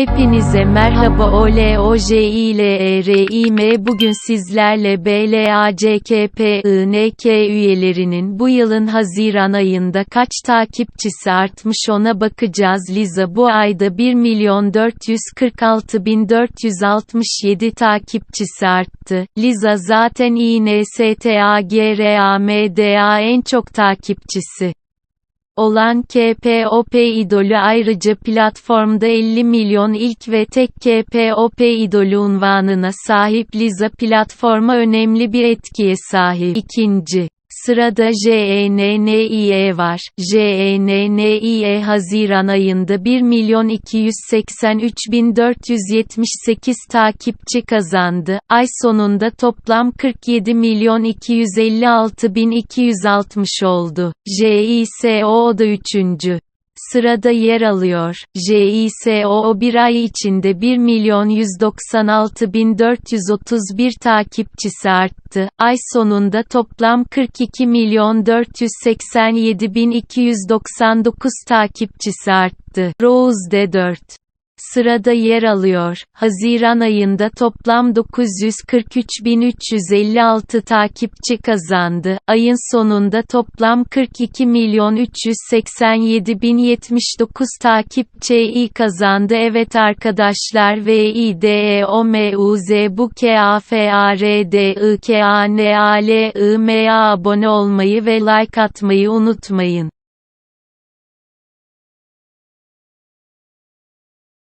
Hepinize merhaba OLOJİLERİM bugün sizlerle BLACKPINK üyelerinin bu yılın Haziran ayında kaç takipçisi artmış ona bakacağız. Liza bu ayda 1 milyon 446 bin 467 takipçisi arttı. Liza zaten INSTAGRAMDA en çok takipçisi olan KPOP idolü ayrıca platformda 50 milyon ilk ve tek KPOP idolü unvanına sahip Liza platforma önemli bir etkiye sahip. İkinci Sırada E JENNİE var. E JENNİE Haziran ayında 1 milyon 283 bin 478 takipçi kazandı. Ay sonunda toplam 47 milyon 256 bin 260 oldu. JISO da üçüncü sırada yer alıyor. JISO bir ay içinde 1 milyon 196 bin 431 takipçisi arttı. Ay sonunda toplam 42 milyon 487 bin 299 takipçisi arttı. Rose de 4 sırada yer alıyor. Haziran ayında toplam 943.356 takipçi kazandı. Ayın sonunda toplam 42 milyon 387.079 takipçi kazandı. Evet arkadaşlar VİDEOMUZ bu KAFARDIKANALIMA abone olmayı ve like atmayı unutmayın.